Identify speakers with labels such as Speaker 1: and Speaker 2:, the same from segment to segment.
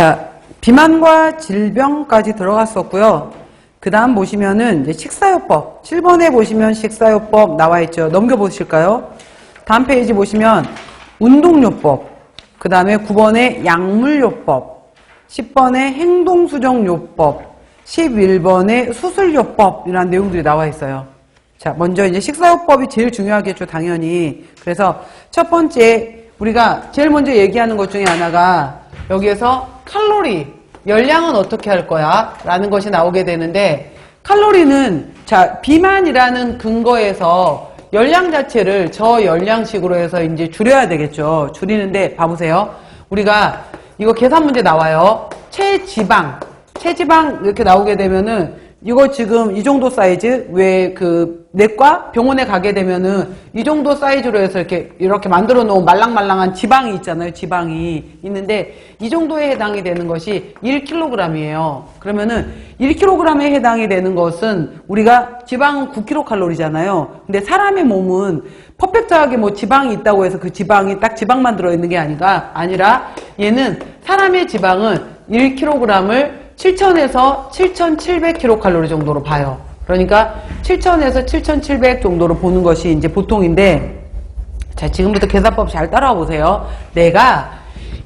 Speaker 1: 자, 비만과 질병까지 들어갔었고요. 그 다음 보시면은 이제 식사요법. 7번에 보시면 식사요법 나와 있죠. 넘겨보실까요? 다음 페이지 보시면 운동요법. 그 다음에 9번에 약물요법. 10번에 행동수정요법. 11번에 수술요법이라는 내용들이 나와 있어요. 자, 먼저 이제 식사요법이 제일 중요하겠죠, 당연히. 그래서 첫 번째, 우리가 제일 먼저 얘기하는 것 중에 하나가 여기에서 칼로리, 열량은 어떻게 할 거야? 라는 것이 나오게 되는데, 칼로리는, 자, 비만이라는 근거에서 열량 자체를 저열량식으로 해서 이제 줄여야 되겠죠. 줄이는데, 봐보세요. 우리가 이거 계산 문제 나와요. 체지방, 체지방 이렇게 나오게 되면은 이거 지금 이 정도 사이즈 왜 그 내과 병원에 가게 되면은 이 정도 사이즈로 해서 이렇게 이렇게 만들어 놓은 말랑말랑한 지방이 있잖아요. 지방이 있는데 이 정도에 해당이 되는 것이 1kg이에요. 그러면은 1kg에 해당이 되는 것은 우리가 지방은 9kcal잖아요. 근데 사람의 몸은 퍼펙트하게 뭐 지방이 있다고 해서 그 지방이 딱 지방만 들어 있는 게 아니가 아니라 얘는 사람의 지방은 1kg을 7,000에서 7,700kcal 정도로 봐요. 그러니까 7,000에서 7,700 정도로 보는 것이 이제 보통인데, 자, 지금부터 계산법 잘 따라와 보세요. 내가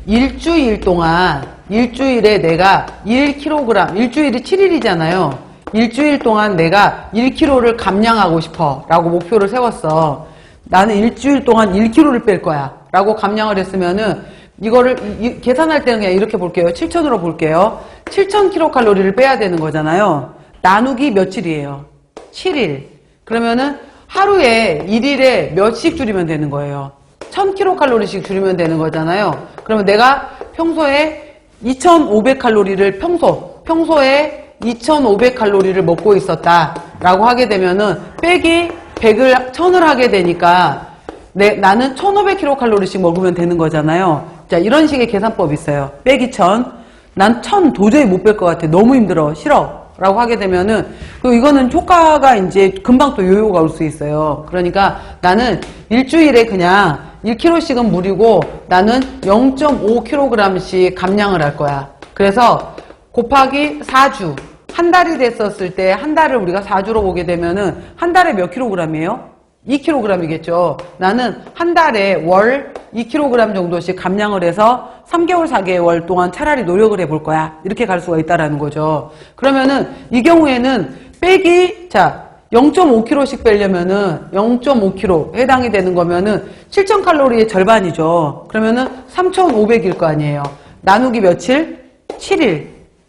Speaker 1: 일주일 동안, 일주일에 내가 1kg, 일주일이 7일이잖아요. 일주일 동안 내가 1kg를 감량하고 싶어. 라고 목표를 세웠어. 나는 일주일 동안 1kg를 뺄 거야. 라고 감량을 했으면은, 이거를 계산할 때는 그냥 이렇게 볼게요. 7천으로 볼게요. 7,000kcal를 빼야 되는 거잖아요. 나누기 며칠이에요? 7일. 그러면은 하루에 1일에 몇씩 줄이면 되는 거예요? 1000kcal씩 줄이면 되는 거잖아요. 그러면 내가 평소에 2,500칼로리를 평소, 평소에 2,500칼로리를 먹고 있었다라고 하게 되면은 빼기 100을 1000을 하게 되니까 내, 나는 1500kcal씩 먹으면 되는 거잖아요. 자, 이런 식의 계산법이 있어요. 빼기 1000. 난1000 도저히 못 뺄 것 같아. 너무 힘들어. 싫어. 라고 하게 되면은, 그 이거는 효과가 이제 금방 또 요요가 올 수 있어요. 그러니까 나는 일주일에 그냥 1kg씩은 무리고 나는 0.5kg씩 감량을 할 거야. 그래서 곱하기 4주. 한 달이 됐었을 때 한 달을 우리가 4주로 보게 되면은 한 달에 몇 킬로그램이에요? 2kg이겠죠. 나는 한 달에 월 2kg 정도씩 감량을 해서 3개월, 4개월 동안 차라리 노력을 해볼 거야. 이렇게 갈 수가 있다라는 거죠. 그러면은 이 경우에는 빼기, 자, 0.5kg씩 빼려면은 0.5kg 해당이 되는 거면은 7,000칼로리의 절반이죠. 그러면은 3,500일 거 아니에요. 나누기 며칠? 7일.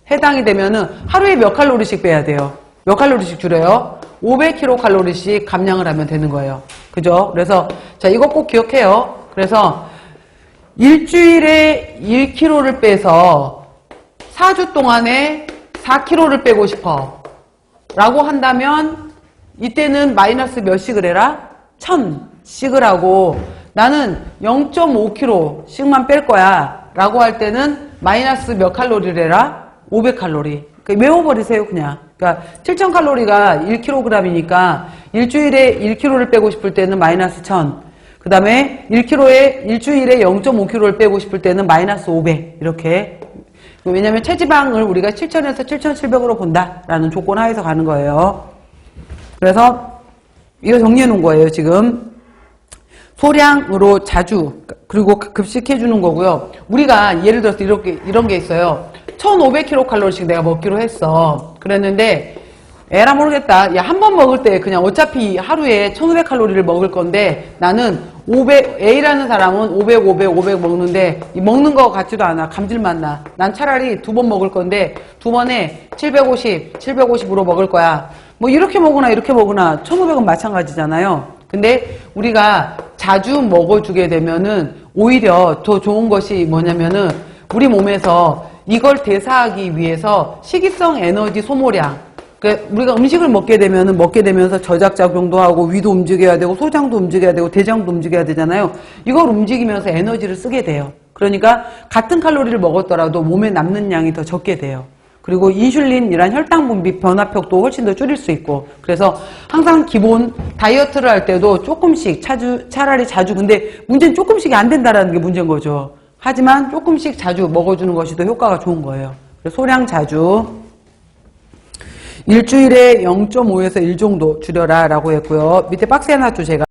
Speaker 1: 해당이 되면은 하루에 몇 칼로리씩 빼야 돼요? 몇 칼로리씩 줄여요? 500kcal씩 감량을 하면 되는 거예요. 그죠? 그래서 자 이거 꼭 기억해요. 그래서 일주일에 1kg를 빼서 4주 동안에 4kg를 빼고 싶어. 라고 한다면 이때는 마이너스 몇씩을 해라? 1000씩을 하고 나는 0.5kg씩만 뺄 거야. 라고 할 때는 마이너스 몇 칼로리를 해라? 500칼로리. 외워버리세요, 그냥. 그러니까 7,000칼로리가 1kg이니까 일주일에 1kg를 빼고 싶을 때는 마이너스 1000. 그 다음에 1kg에, 일주일에 0.5kg를 빼고 싶을 때는 마이너스 500. 이렇게. 왜냐면 체지방을 우리가 7,000에서 7,700으로 본다라는 조건 하에서 가는 거예요. 그래서 이거 정리해 놓은 거예요, 지금. 소량으로 자주 그리고 급식해 주는 거고요. 우리가 예를 들어서 이렇게 이런 게 있어요. 1,500kcal씩 내가 먹기로 했어. 그랬는데 에라 모르겠다. 야, 한 번 먹을 때 그냥 어차피 하루에 1,500칼로리를 먹을 건데 나는 500 A라는 사람은 500, 500, 500 먹는데 이 먹는 거 같지도 않아. 감질만 나. 난 차라리 두 번 먹을 건데 두 번에 750, 750으로 먹을 거야. 뭐 이렇게 먹으나 이렇게 먹으나 1,500은 마찬가지잖아요. 근데 우리가 자주 먹어주게 되면은 오히려 더 좋은 것이 뭐냐면은 우리 몸에서 이걸 대사하기 위해서 식이성 에너지 소모량 그 우리가 음식을 먹게 되면은 먹게 되면서 저작 작용도 하고 위도 움직여야 되고 소장도 움직여야 되고 대장도 움직여야 되잖아요. 이걸 움직이면서 에너지를 쓰게 돼요. 그러니까 같은 칼로리를 먹었더라도 몸에 남는 양이 더 적게 돼요. 그리고 인슐린이란 혈당 분비 변화폭도 훨씬 더 줄일 수 있고 그래서 항상 기본 다이어트를 할 때도 조금씩 차주, 차라리 자주 근데 문제는 조금씩이 안 된다라는 게 문제인 거죠. 하지만 조금씩 자주 먹어주는 것이 더 효과가 좋은 거예요. 그래서 소량 자주. 일주일에 0.5에서 1 정도 줄여라 라고 했고요. 밑에 박스에 놨죠, 제가.